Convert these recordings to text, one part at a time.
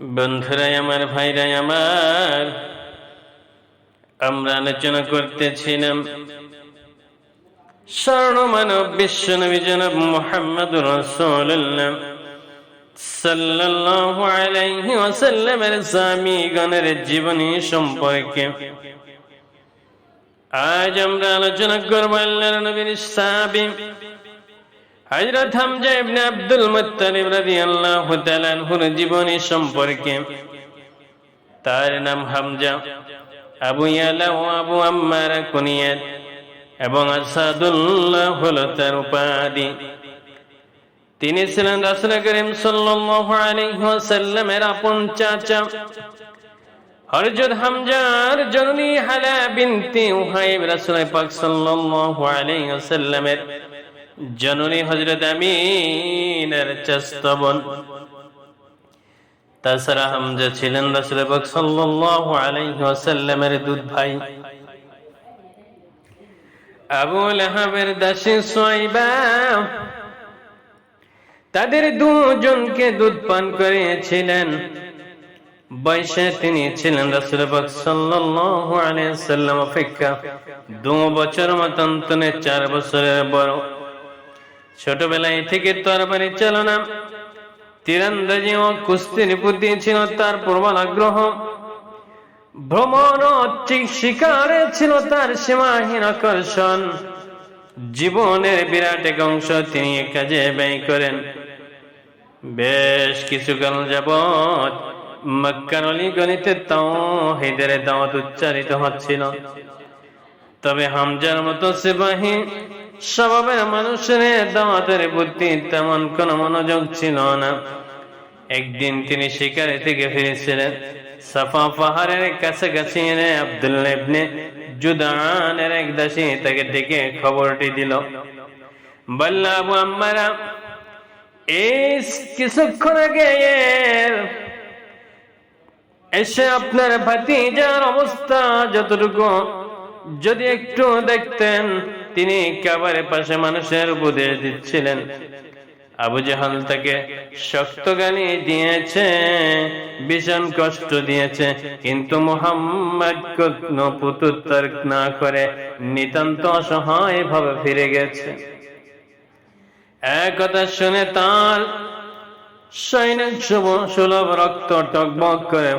বন্ধুরাই আমার, ভাইরাই আমার, আমরা আলোচনা করতেছিলাম স্বর্ণমানব বিশ্ব নবী জনাব মোহাম্মদ রসুল্লাহ সাল্লাল্লাহু আলাইহি জীবনী সম্পর্কে। আজ আমরা আলোচনা করব আল্লাহর নবীর সাহাবী। হযরত হামজা ইবনে আব্দুল মুত্তালিব রাদিয়াল্লাহু তাআলা আনহুর জীবনী সম্পর্কে। তার নাম হামজা। আবু ইয়ালা ও আবু আম্মার কুনিয়াত এবং আসাদুল্লাহ হলো তার উপাধি। তিনি ছিলেন রাসূল করিম সাল্লাল্লাহু আলাইহি ওয়াসাল্লামের আপন চাচা। হযরত হামজার জননী হালা বিনতি উহাইব রাসূল পাক সাল্লাল্লাহু আলাইহি ওয়াসাল্লামের। জননী হযরত আমিনের চাস্তবন তাছাড়া হামজা ছিলেন রাসূল সাল্লাল্লাহু আলাইহি ওয়াসাল্লামের দুধ ভাই। দাসী তাদের দুজনকে দুধ পান করিয়েছিলেন। বয়সে তিনি ছিলেন রাসূল পাক সাল্লাল্লাহু আলাইহি সাল্লাম অপেক্ষা। দু বছর মতন তনে চার বছরের বড় ছোটবেলায় থেকে তরবারি চালনা তীরন্দাজি ও কুস্তির প্রতি ছিল তার প্রবল আগ্রহ। ভ্রমণ ঠিক শিকারে ছিল তার সীমাহীন আকর্ষণ। জীবনের বিরাট এক অংশ তিনি কাজে ব্যয় করেন। বেশ কিছুকাল যাবৎ মক্কার অলিগলিতে তাওহীদের দাওয়াত উচ্চারিত হচ্ছিল। তবে হামজার মতো সিপাহী স্বভাবের মানুষের দাওয়াতের বুদ্ধি তেমন কোনো মনোযোগ ছিল না। একদিন তিনি শিকারে থেকে ফিরেছিলেন। সাফা পাহাড়ের কাছাকাছি এনে আব্দুল্লাহ ইবনে জুদানের এক দাসী তাকে ডেকে খবরটি দিল। বলল আম্মারা, এই কিছুক্ষণ আগে এসে আপনার ভাতিজার অবস্থা যতটুকু, যদি একটু দেখতেন। তিনি কাবারের পাশে মানুষের উপদেশ দিচ্ছিলেন। আবু জাহাল তাকে শক্ত গালি দিয়েছে, ভীষণ কষ্ট দিয়েছে। কিন্তু মোহাম্মদ কোনো না করে নিতান্ত অসহায় ভাবে ফিরে গেছে। এক কথা শুনে তার সৈনিক শুভ সুলভ রক্ত টকবক করে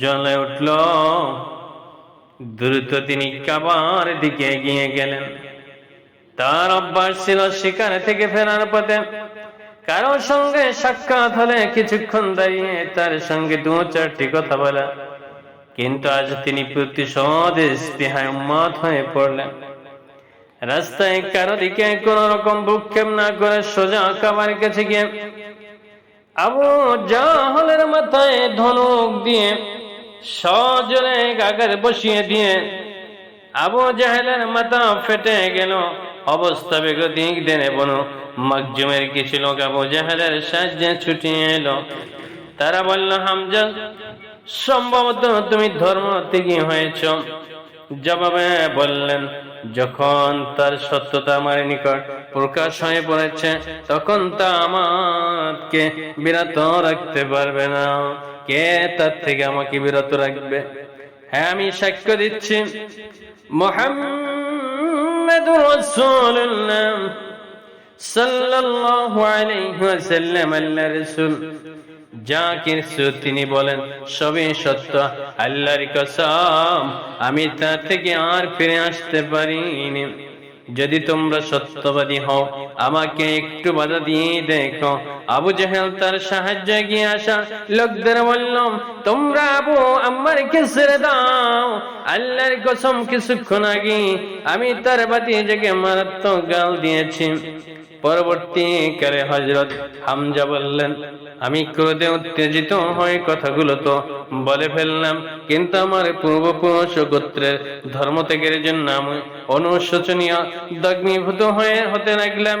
জ্বলে উঠল। দ্রুত তিনি কাবার দিকে এগিয়ে গেলেন। তার অভ্যাস ছিল শিকারে থেকে ফেরার পথে। কারও সঙ্গে সাক্ষাৎ হলে কিছুক্ষণ দাঁড়িয়ে তার সঙ্গে দু চারটি কথা বলা। কিন্তু আজ তিনি প্রতিশোধ হয়ে পড়লেন। রাস্তায় কারও দিকে কোন রকম ভূক্ষেপ না করে সোজা কাবার কাছে গিয়ে আবু জাহলের মাথায় ধনুক দিয়ে সজরে গাগর বসিয়ে দিয়ে আবু জাহেলের মাথা ফেটে গেল। অবস্থা বেগতিক দেনে বনো মকজুমের কিছু লোক আবু জাহেলের সাহায্যে ছুটিয়ে এলো। তারা বলল, হামজা, সম্ভবত তুমি ধর্ম থেকে হয়েছ। জবাবে বললেন, যখন তার সত্যতা আমার নিকট প্রকাশ হয়ে পড়েছে, তখন তা আমাকে বিরত রাখতে পারবে না। কে তার থেকে আমাকে বিরত রাখবে? হ্যাঁ আমি সাক্ষ্য দিচ্ছি। যা কিছু তিনি বলেন, সবই সত্য। আল্লাহর কসম, আমি তার থেকে আর ফিরে আসতে পারিনি। যদি তোমরা সত্যবাদী হও, আমাকে একটু বাধা দিয়ে দেখো। আবু জাহেল তার সাহায্য গিয়ে আসা লোকদের বললাম তোমরা আবু আমার ছেড়ে দাও। আল্লাহর কসম কিছুক্ষণ আগে আমি তার বাতি জেগে মারাত্মক গাল দিয়েছি। পরবর্তীকালে হজরত হামজা বললেন, আমি ক্রোধে উত্তেজিত হয়ে কথাগুলো তো বলে ফেললাম, কিন্তু আমার পূর্বপুরুষ গোত্রের ধর্ম ত্যাগের জন্য আমি অনুশোচনীয় দগ্মীভূত হয়ে হতে লাগলাম।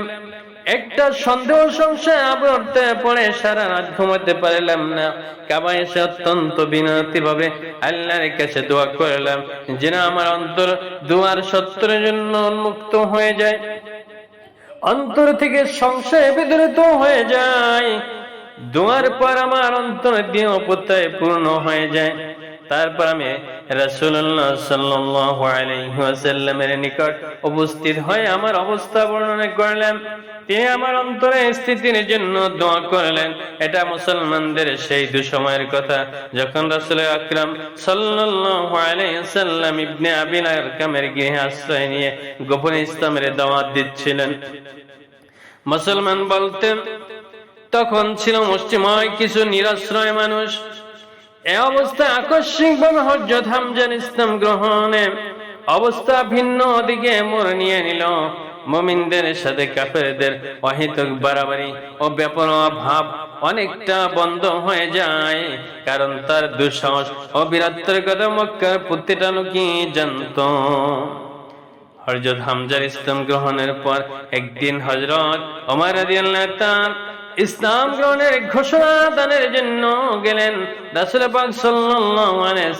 একটা সন্দেহ সংশয় আবর্তে পড়ে সারা রাত ঘুমাতে পারলাম না। কাবা এসে অত্যন্ত বিনতি ভাবে আল্লাহর কাছে দোয়া করলাম, যেন আমার অন্তর দুয়ার সত্তরের জন্য উন্মুক্ত হয়ে যায়। অন্তর থেকে সংশয় বিদরিত হয়ে যায়। দোয়ার পর আমার অন্তর দিয়ে অপত্যায় পূর্ণ হয়ে যায়। তারপর আমি সাল্লাল্লাহু নিকট উপস্থিত হয়ে আমার অবস্থা বর্ণনা করলেন তিনি আমার অন্তরে স্থিতির জন্য দোয়া করলেন। এটা মুসলমানদের সেই দুসময়ের কথা। যখন রাসূল আকরাম আলাইহি ইবনে আরকামের গৃহে আশ্রয় নিয়ে গোপন ইসলামের দাওয়াত দিচ্ছিলেন। মুসলমান বলতেন, তখন ছিল মুষ্টিময় কিছু নিরাশ্রয় মানুষ। এ অবস্থা হামজান ইসলাম গ্রহণে অবস্থা ভিন্ন দিকে নিয়ে নিল। মমিনদের সাথে অহিতক বাড়াবাড়ি ও ভাব অনেকটা বন্ধ হয়ে যায়, কারণ তার দুঃসাহস ও বীরত্বের কথা মক্কার প্রতিটা লোকই জানতো। হজরত হামজার ইসলাম গ্রহণের পর একদিন হজরত রাদিয়াল্লাহু তাআলা ইসলাম গ্রহণের ঘোষণা দানের জন্য গেলেন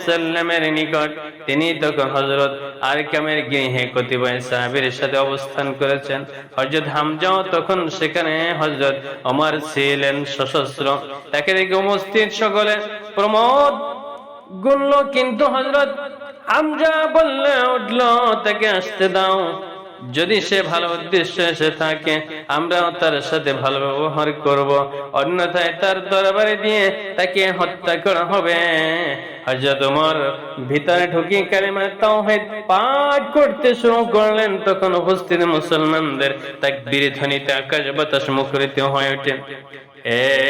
সাল্লামের নিকট। তিনি তখন হযরত আরকামের গৃহে কতিপয় সাহাবীর সাথে অবস্থান করেছেন। হযরত হামজাও তখন সেখানে হযরত ওমর ছিলেন সশস্ত্র। তাকে দেখে উপস্থিত সকলে প্রমোদ গুনল, কিন্তু হযরত হামজা বললে উঠল, তাকে আসতে দাও। যদি সে ভালো উদ্দেশ্য এসে থাকে, আমরাও তার সাথে ভালো ব্যবহার করব। অন্যথায় তার দরবারে দিয়ে তাকে হত্যা করা হবে। ওমর ভিতরে ঢুকি পাঠ করতে শুরু করলেন, তখন উপস্থিত মুসলমানদের আকাশ বাতাস মুখরিত হয়ে ওঠে।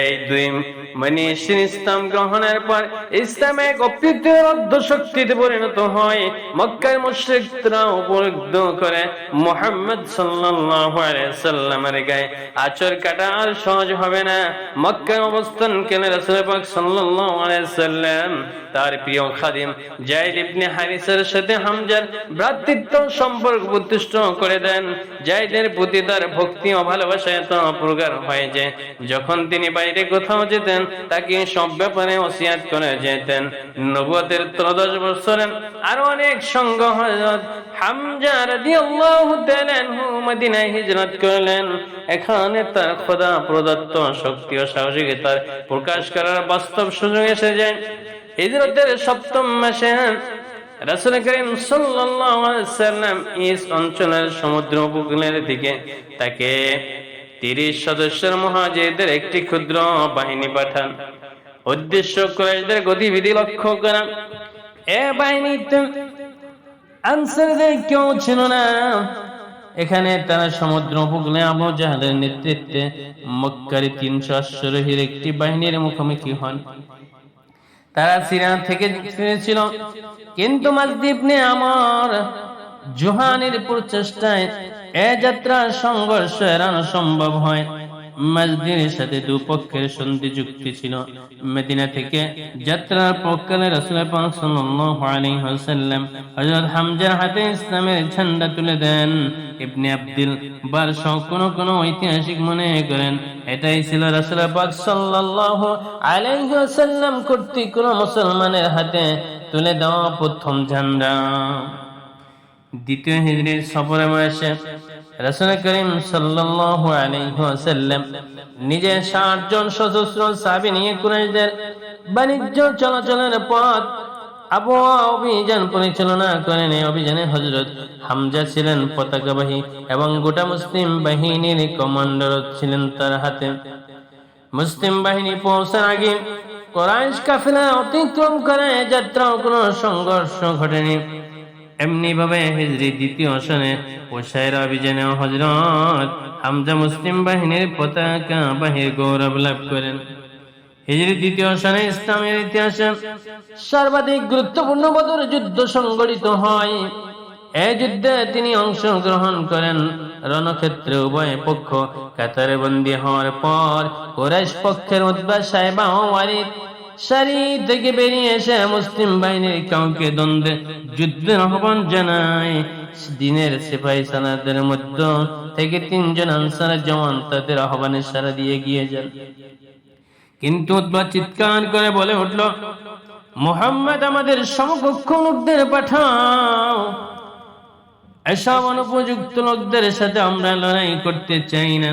এই দুই মনীষীর ইসলাম গ্রহণের পর ইসলাম এক অপ্রীতিরদ্ধ শক্তিতে পরিণত হয় মক্কার মুশরিকরা উপলব্ধ করে মোহাম্মদ সাল্লামের গায়ে আচর কাটা আর সহজ হবে না। মক্কার অবস্থান কেন রাসূল পাক সাল্লাম? তার প্রিয় খাদিম জাইদ ইবনে হারিসের সাথে হামজার ভ্রাতৃত্ব সম্পর্ক প্রতিষ্ঠিত করে দেন। জাইদের প্রতি তার ভক্তি ও ভালোবাসা এত প্রগাঢ় হয়ে যায় যখন তিনি বাইরে কোথাও যেতেন, তাকে সব ব্যাপারে ওসিয়াত করে যেতেন। নবুয়তের ত্রয়োদশ বছরে আরও অনেক সঙ্গ হযরত হামজা রাদিয়াল্লাহু তাআলা মদিনায় হিজরত করলেন। এখানে তার খোদা প্রদত্ত শক্তি ও সাহসিকতার প্রকাশ করার বাস্তব সুযোগ এসে যায়। হিজরতের সপ্তম মাসে রাসূল করিম সাল্লাম ইস অঞ্চলের সমুদ্র উপকূলের দিকে তাকে তিরিশ সদস্যের মহাজেদের একটি ক্ষুদ্র বাহিনী পাঠান। উদ্দেশ্য কুরাইশদের গতিবিধি লক্ষ্য করা। এ বাহিনীতে আনসারদের কেউ ছিল না। এখানে তারা সমুদ্র উপকূলে আবু জাহালের নেতৃত্বে মক্কারি তিনশো অশ্বরোহীর একটি বাহিনীর মুখোমুখি হন। তারা সিরিয়া থেকে শুনেছিল, কিন্তু মালদ্বীপনে আমার জোহানের প্রচেষ্টায় এ যাত্রা সংঘর্ষ এড়ানো সম্ভব হয়। মসজিদের সাথে দুপক্ষের সন্ধি চুক্তি ছিল। মেদিনা থেকে যাত্রার পক্ষে রাসূল পাক সাল্লাল্লাহু আলাইহি ওয়াসাল্লাম হযরত হামজার হাতে ইসলামের ঝান্ডা তুলে দেন। ইবনে আব্দুল বার কোন কোন ঐতিহাসিক মনে করেন, এটাই ছিল রাসূল পাক সাল্লাল্লাহু আলাইহি ওয়াসাল্লাম কর্তৃক কোন মুসলমানের হাতে তুলে দেওয়া প্রথম ঝান্ডা। দ্বিতীয় হিজরির সফরে বয়সে রাসূল করিম সাল্লাল্লাহু আলাইহি ওয়াসাল্লাম নিজে 60 জন সশস্ত্র সাহাবী নিয়ে কুরাইশদের বাণিজ্য চলাচলের পথ আবহাওয়া অভিযান পরিচালনা অভিযানে হযরত হামজা ছিলেন এবং গোটা মুসলিম বাহিনীর কমান্ডার ছিলেন তার হাতে। মুসলিম বাহিনী পৌঁছার আগে কাফেলা অতিক্রম করে যাত্রা কোনো সংঘর্ষ ঘটেনি। এমনি ভাবে হিজরি দ্বিতীয় সনে ওসাইর অভিযানে হজরত হামজা মুসলিম বাহিনীর পতাকা বাহির গৌরব লাভ করেন। হিজরি দ্বিতীয় সনে ইসলামের ইতিহাসে সর্বাধিক গুরুত্বপূর্ণ বদর যুদ্ধ সংগঠিত হয়। এই যুদ্ধে তিনি অংশগ্রহণ করেন। রণক্ষেত্রে উভয় পক্ষ কাতারে বন্দী হওয়ার পর কোরাইশ পক্ষের উদ্বাস সাহেবা ওয়ারিদ থেকে বেরিয়ে এসে মুসলিম বাহিনীর কাউকে দ্বন্দ্বে যুদ্ধের আহ্বান জানায়। দিনের সালাদের মধ্যে থেকে তিনজন আনসার জওয়ান তাদের আহ্বানে সারা দিয়ে গিয়ে যান। কিন্তু চিৎকার করে বলে উঠল, মোহাম্মদ আমাদের সমকক্ষ লোকদের পাঠাও। এসব অনুপযুক্ত লোকদের সাথে আমরা লড়াই করতে চাই না।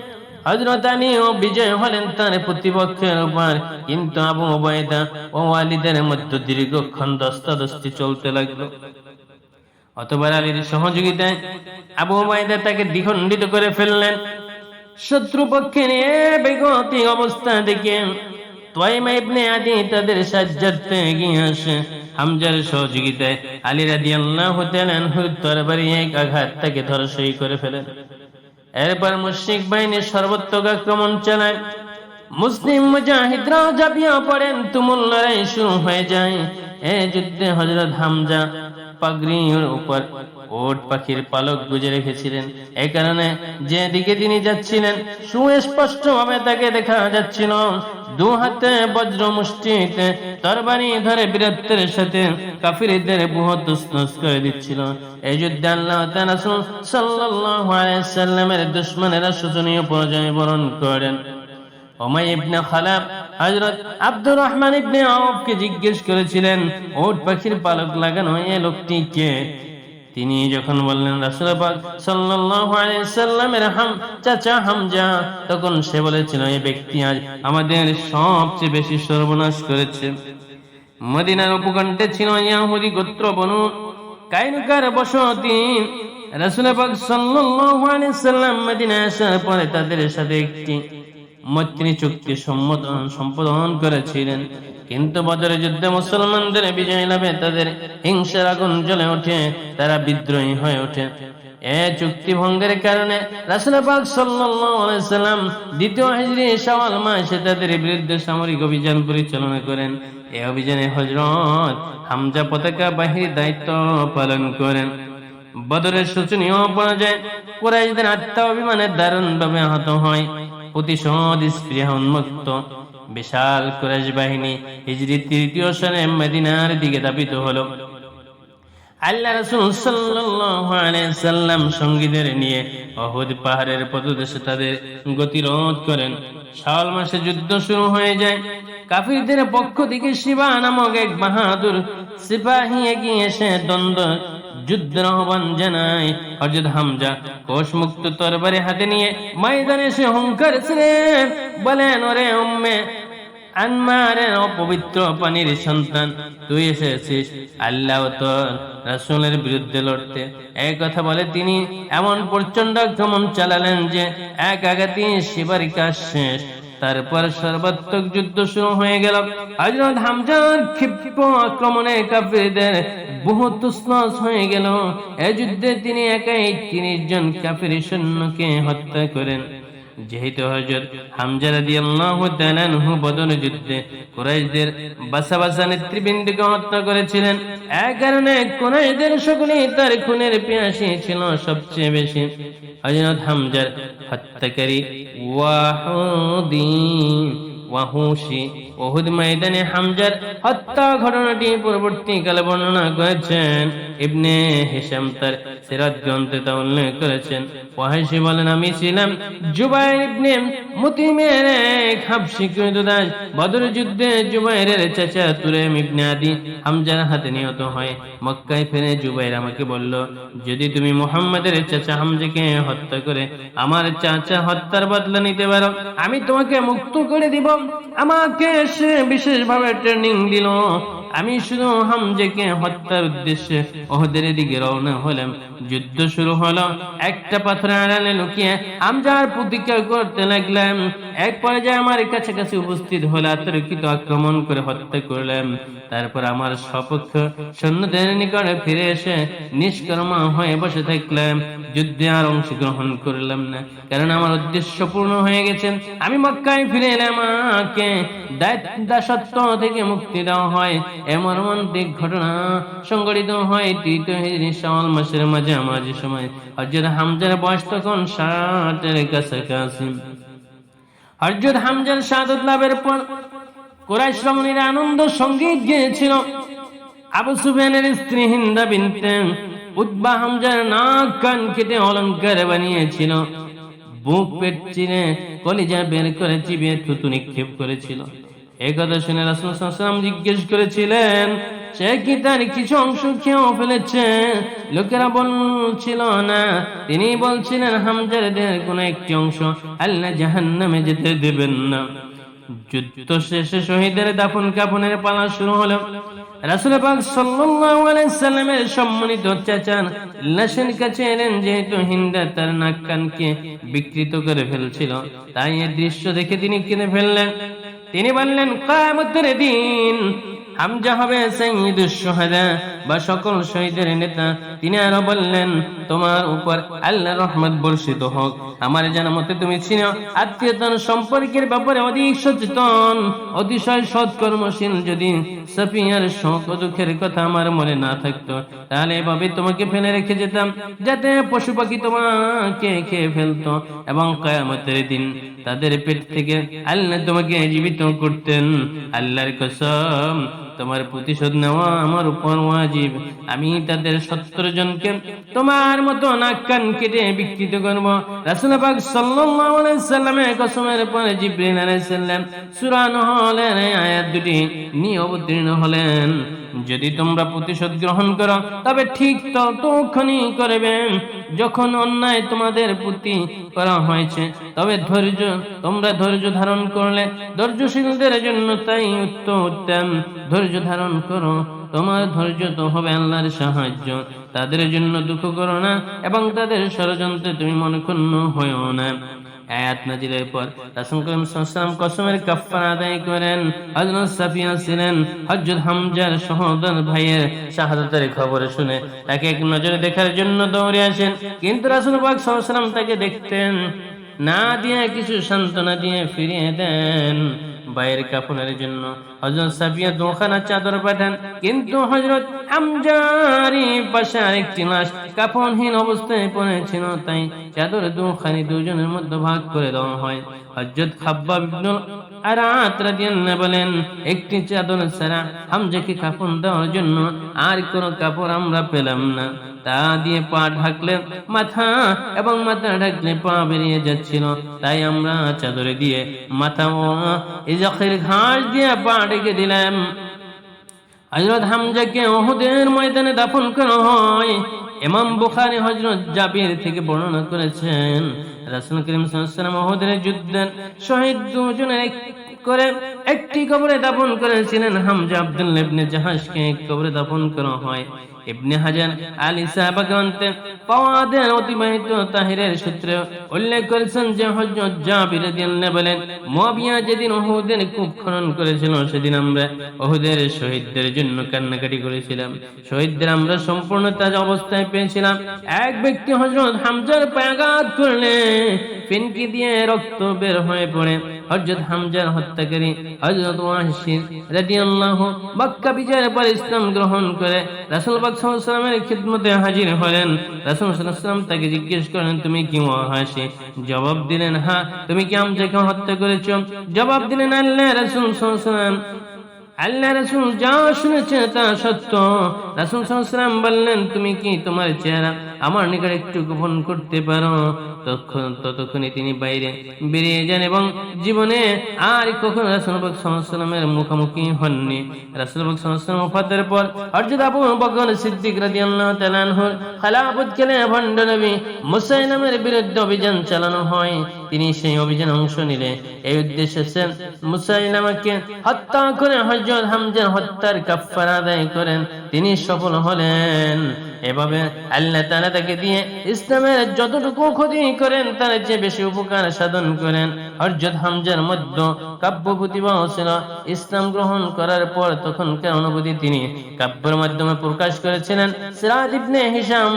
হজরত আলী ও বিজয় হলেন তার প্রতিপক্ষের উপর। কিন্তু আবু ওবায়দা ও মধ্যে দীর্ঘক্ষণ চলতে লাগল। অতবার আলীর সহযোগিতায় আবু ওবায়দা তাকে দ্বিখণ্ডিত করে ফেললেন। শত্রুপক্ষের বেগতি অবস্থা দেখে তোয়াইমা ইবনে আদি তাদের সাহায্যার্থে এগিয়ে আসে। হামজার সহযোগিতায় আলী রাদিয়াল্লাহু তাআলা তরবারি এক আঘাত তাকে ধরাশয়ী করে ফেলেন। এরপর মুশিক বাহিনী সর্বত্র আক্রমণ চালায়। মুসলিম মুজাহিদরা জাপিয়া পড়েন, তুমুল লড়াই শুরু হয়ে যায়। এ যুদ্ধে হজরত হামজা পাগড়ির উপর ওট পাখির পালক গুজে রেখেছিলেন। এই কারণে যেদিকে তিনি যাচ্ছিলেন সুস্পষ্ট ভাবে তাকে দেখা যাচ্ছিল। দু হাতে বজ্র মুষ্টিতে তরবারি ধরে বীরত্বের সাথে কাফিরদের বুহ তুসনস করে দিচ্ছিল। এই যুদ্ধে আল্লাহ তাআলা সাল্লাল্লাহু সাল্লামের দুশমনেরা শোচনীয় পরাজয় বরণ করেন। ওমাই ইবনে খালাব হযরত আব্দুর রহমান ইবনে আওফকে জিজ্ঞেস করেছিলেন, ওট পাখির পালক লাগানো এই লোকটি কে? তিনি যখন বললেন, রাসূল পাক সাল্লাল্লাহু সাল্লামের হাম, চাচা হামজা। তখন সে বলেছিল এই ব্যক্তি আজ আমাদের সবচেয়ে বেশি সর্বনাশ করেছে। মদিনার উপকণ্ঠে ছিল ইয়াহুদি গোত্র বনু কাইনুকার বসতি। রাসূল পাক সাল্লাল্লাহু আলাইহি সাল্লাম মদিনায় আসার পরে তাদের সাথে একটি মৈত্রী চুক্তি সম্পাদন করেছিলেন। কিন্তু বদরের যুদ্ধে মুসলমানদের বিজয় লাভে তাদের হিংসার আগুন জ্বলে ওঠে, তারা বিদ্রোহী হয়ে ওঠে। এ চুক্তি ভঙ্গের কারণে রাসূল পাক সাল্লাল্লাহু আলাইহি সাল্লাম দ্বিতীয় হিজরি শাওয়াল মাসে তাদের বিরুদ্ধে সামরিক অভিযান পরিচালনা করেন। এই অভিযানে হযরত হামজা পতাকা বাহিনীর দায়িত্ব পালন করেন। বদরের শোচনীয় পরাজয় কুরাইশদের আত্মা অভিমানের দারুণভাবে আহত হয়। প্রতিশোধ স্পৃহা উন্মুক্ত। বিশাল কুরাইশ বাহিনী হিজরি তৃতীয় সনে মদিনার দিকে দাবিত হলো। আল্লাহ রাসূল সাল্লাম সঙ্গীদের নিয়ে অহুদ পাহাড়ের পদদেশে তাদের গতিরোধ করেন। শাওয়াল মাসে যুদ্ধ শুরু হয়ে যায়। কাফিরদের পক্ষ থেকে শিবা নামক এক বাহাদুর সিপাহী এগিয়ে এসে দ্বন্দ্ব অপবিত্র পানির সন্তান, তুই এসেছিস আল্লাহ তোর রাসূলের বিরুদ্ধে লড়তে। এই কথা বলে তিনি এমন প্রচণ্ড আক্রমণ চালালেন যে এক আঘাতে শিবার কাজ শেষ। তারপর সর্বাত্মক যুদ্ধ শুরু হয়ে গেল। হজরত হামজার ক্ষিপ্ত আক্রমণে কাফিরদের বহু তুসনস হয়ে গেল। এই যুদ্ধে তিনি একাই তিরিশ জন কাফির সৈন্যকে হত্যা করেন। যেহেতু হযরত হামজা রাদিয়াল্লাহু তাআলা আনহু বদর যুদ্ধে কুরাইশদের বাসা বাসা নেতৃবৃন্দকে হত্যা করেছিলেন এই কারণে কুরাইশদের সকলেই তার খুনের পিয়াসী ছিল সবচেয়ে বেশি। হযরত হামজার হত্যাকারী ওয়াহুদি ওয়াহুশি ওহুদ ময়দানে হামজার হত্যা ঘটনাটি পরবর্তীকালে বর্ণনা করেছেন। ইবনে হিশাম তার সিরাত গ্রন্থে তা উল্লেখ করেছেন। বলেন, আমি ছিলাম ইবনে মুতিমের এক হাবশি দাস বদর যুদ্ধে জুবাইরের চাচা ইবনে আদি হামজার হাতে নিহত হয়। মক্কায় ফিরে জুবাইর আমাকে বলল, যদি তুমি মুহাম্মাদের চাচা হামজাকে হত্যা করে আমার চাচা হত্যার বদলা নিতে পারো, আমি তোমাকে মুক্ত করে দিব। আমাকে সে বিশেষভাবে ট্রেনিং দিল। আমি শুধু হামজাকে হত্যার উদ্দেশ্যে ওহদের দিকে রওনা হলাম। যুদ্ধ শুরু হলো। একটা পাথরের আড়ালে লুকিয়ে হামজার প্রতিজ্ঞা করতে লাগলাম। এক পর্যায়ে আমার কাছাকাছি উপস্থিত হলে আতর্কিত আক্রমণ করে হত্যা করলাম। তারপর আমার সপক্ষ সৈন্যদের নিকটে ফিরে এসে নিষ্কর্মা হয়ে বসে থাকলাম। যুদ্ধে আর অংশগ্রহণ করলাম না, কারণ আমার উদ্দেশ্য পূর্ণ হয়ে গেছে। আমি মক্কায় ফিরে এলাম। আমাকে দায়িত্ব দাসত্ব থেকে মুক্তি দেওয়া হয়। এমন মর্মান্তিক ঘটনা সংঘটিত হয় তৃতীয় হিজরি শাওয়াল মাসের মাঝামাঝি সময়। হযরত হামজার বয়স তখন ষাটের কাছাকাছি। হযরত হামজার শাহাদত লাভের পর আনন্দ সংগীত গিয়েছিল। আবু স্ত্রী হিন্দা উদ্বা হামজার নাক কান কেটে অলঙ্কার বানিয়েছিল। বুক পেট চিনে কলিজা বের করে চিবিয়ে থুতু নিক্ষেপ করেছিল। এই কথা শুনে রাসূল সাল্লাল্লাহু জিজ্ঞেস করেছিলেন, সে কি তার কিছু অংশ খেয়েও ফেলেছে? লোকেরা বলছিল, না। তিনি বলছিলেন হামজার দেহের কোনো একটি অংশ আল্লাহ জাহান নামে যেতে দেবেন না। যুদ্ধ শেষে শহীদের দাফন কাফনের পালা শুরু হলো। রাসূল পাক সাল্লাল্লাহু আলাইহি সাল্লামের সম্মানিত চাচার লাশের কাছে এলেন, যেহেতু হিন্দা তার নাক কানকে বিকৃত করে ফেলছিল, তাই এই দৃশ্য দেখে তিনি কিনে ফেললেন। তিনি বললেন কিয়ামতের হামজা হবে সঈদ সোহাদা বা সকল শহীদের নেতা তিনি আরও বললেন, তোমার উপর আল্লাহর রহমত বর্ষিত হোক। আমার জানা মতে তুমি ছিল আত্মীয়তার সম্পর্কের ব্যাপারে অধিক সচেতন। অতিশয় সৎকর্মশীল যদি সাফিয়ার শোক দুঃখের কথা আমার মনে না থাকতো, তাহলে এভাবে তোমাকে ফেলে রেখে যেতাম, যাতে পশু পাখি তোমাকে খেয়ে ফেলতো এবং কয়ামতের দিন তাদের পেট থেকে আল্লাহ তোমাকে জীবিত করতেন। আল্লাহর কসম, তোমার প্রতিশোধ নেওয়া আমার উপর ওয়াজিব। আমি তাদের সত্তর তোমার মতো নাক কেটে বিকৃত কসমের পরে আয়াত দুটি নিয়ে অবতীর্ণ হলেন। যদি তোমরা প্রতিশোধ গ্রহণ করো, তবে ঠিক ততক্ষণই করবে। যখন অন্যায় তোমাদের প্রতি করা হয়েছে, তবে ধৈর্য, তোমরা ধৈর্য ধারণ করলে ধৈর্যশীলদের জন্য তাই উত্তম। ধৈর্য ধারণ করো তোমার ধৈর্য তো হবে আল্লাহর সাহায্য। তাদের জন্য দুঃখ করো না এবং তাদের ষড়যন্ত্রে তুমি মনে ক্ষুণ্ণ হয়েও না নাজিলের পর কসমের আদায় করেন। ছিলেন হামজার ভাইয়ের শুনে তাকে এক নজরে দেখার জন্য দৌড়ে কিন্তু তাকে দেখতেন, না দিয়ে কিছু সান্ত্বনা দিয়ে ফিরিয়ে দেন। বাইরের কাফনের জন্য। হজরত সাফিয়া দোখানা চাদর পাঠান। কিন্তু হজরত আমজারি বাসার একটি লাশ কাফনহীন অবস্থায় পড়েছিল তাই চাদর দুখানি দুজনের মধ্যে ভাগ করে দেওয়া হয়। হজরত খাব্বাব ইবনুল আরাত বলেন, একটি চাদর ছাড়া হামজাকে কাফন দেওয়ার জন্য আর কোনো কাপড় আমরা পেলাম না। তা দিয়ে পা ঢাকলে মাথা এবং মাথা ঢাকলে পা বেরিয়ে যাচ্ছিল। তাই আমরা চাদরে দিয়ে মাথা ও ইজাকের ঘাস দিয়ে পা ঢেকে দিলাম। হজরত হামজাকে ওহুদের ময়দানে দাফন করা হয়। এমাম বুখারি হজরত জাবির থেকে বর্ণনা করেছেন, রাসুল করিম ওয়াসাল্লাম ওহুদের যুদ্ধের শহীদ দুজনের করে একটি কবরে দাফন করেছিলেন হামজা আব্দুল্লাহ ইবনে জাহাশকে এক কবরে দাফন করা হয়। ইবনে হাজার আলী গ্রন্থে পাওয়াদের অতিবাহিত তাহিরের সূত্রে উল্লেখ করেছেন যে জাবির বলেন যেদিন কূপ খনন করেছিল, সেদিন আমরা শহীদদের জন্য কান্নাকাটি করেছিলাম। শহীদদের আমরা সম্পূর্ণ তাজা অবস্থায় পেয়েছিলাম। এক ব্যক্তি হযরত হামজার করলে দিয়ে রক্ত বের হয়ে পড়ে। হযরত হামজার হত্যাকারী হযরত ওয়াহশী রাদিয়াল্লাহু মক্কা বিজয়ের পর ইসলাম গ্রহণ করে রাসূল আলাইহি খিদমতে হাজির হলেন। রাসূল ওয়াসাল্লাম তাকে জিজ্ঞেস করেন তুমি কি ওয়াহশী জবাব দিলেন হ্যাঁ তুমি কি হামজাকে হত্যা করেছ? জবাব দিলেন, আল্লাহ রাসূল ওয়াসাল্লাম, আল্লাহ রাসূল যা শুনেছে তা সত্য। রাসূল আলাইহি বললেন, তুমি কি তোমার চেহারা আমার নিকট একটু গোপন করতে পারো। তখন ততক্ষণে তিনি বাইরে বেরিয়ে যান এবং জীবনে আর কখনো রাসুলবাক সাল্লামের মুখোমুখি হননি। রাসুলবাক সাল্লাম ওফাতের পর অর্জুন আবু বকর সিদ্দিক রাদিয়াল্লাহু তাআলা আনহুর খেলাফত খেলে ভণ্ড নবী মুসাইলামের বিরুদ্ধে অভিযান চালানো হয়। তিনি সেই অভিযানে অংশ নিলে। এই উদ্দেশ্যে সে মুসাইলামাকে হত্যা করে হযরত হামজার হত্যার কাফফারা আদায় করেন। তিনি সফল হলেন। এভাবে আল্লাহ তাআলা তাকে দিয়ে ইসলামের যতটুকু ক্ষতি করেন, তার চেয়ে বেশি উপকার সাধন করেন। হযরত হামজার মধ্যে কাব্য প্রতিভা ছিল ইসলাম গ্রহণ করার পর তখনকার অনুভূতি তিনি কাব্যের মাধ্যমে প্রকাশ করেছিলেন। সিরাজ ইবনে হিশাম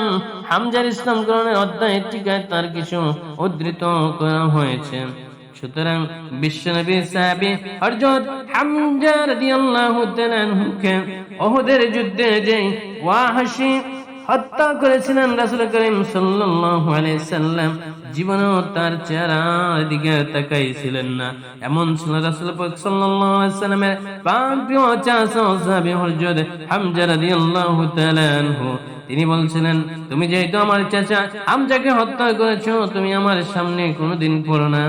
হামজার ইসলাম গ্রহণের অধ্যায় টিকায় তার কিছু উদ্ধৃত করা হয়েছে। সুতরাং বিশ্বনবী সাহাবী হযরত হামজা রাদিয়াল্লাহু তাআলা ওহদের যুদ্ধে যে ওয়াহশী হত্যা করেছিলেন রাসুল করিম সাল্লাম। জীবনেও তার চেহারার দিকে তাকাইছিলেন না। এমন ছিল রাসুল সাল্লামের প্রিয় চাচা সাহাবী হযরত হামজা তিনি বলছিলেন, তুমি যেহেতু আমার চাচা, হামজাকে হত্যা করেছ, তুমি আমার সামনে কোনোদিন পড়ো না।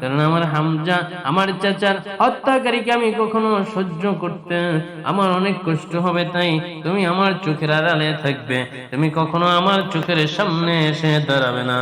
কারণ আমার হামজা, আমার চাচার হত্যাকারীকে আমি কখনো সহ্য করতে, আমার অনেক কষ্ট হবে, তাই তুমি আমার চোখের আড়ালে থাকবে। তুমি কখনো আমার চোখের সামনে এসে দাঁড়াবে না।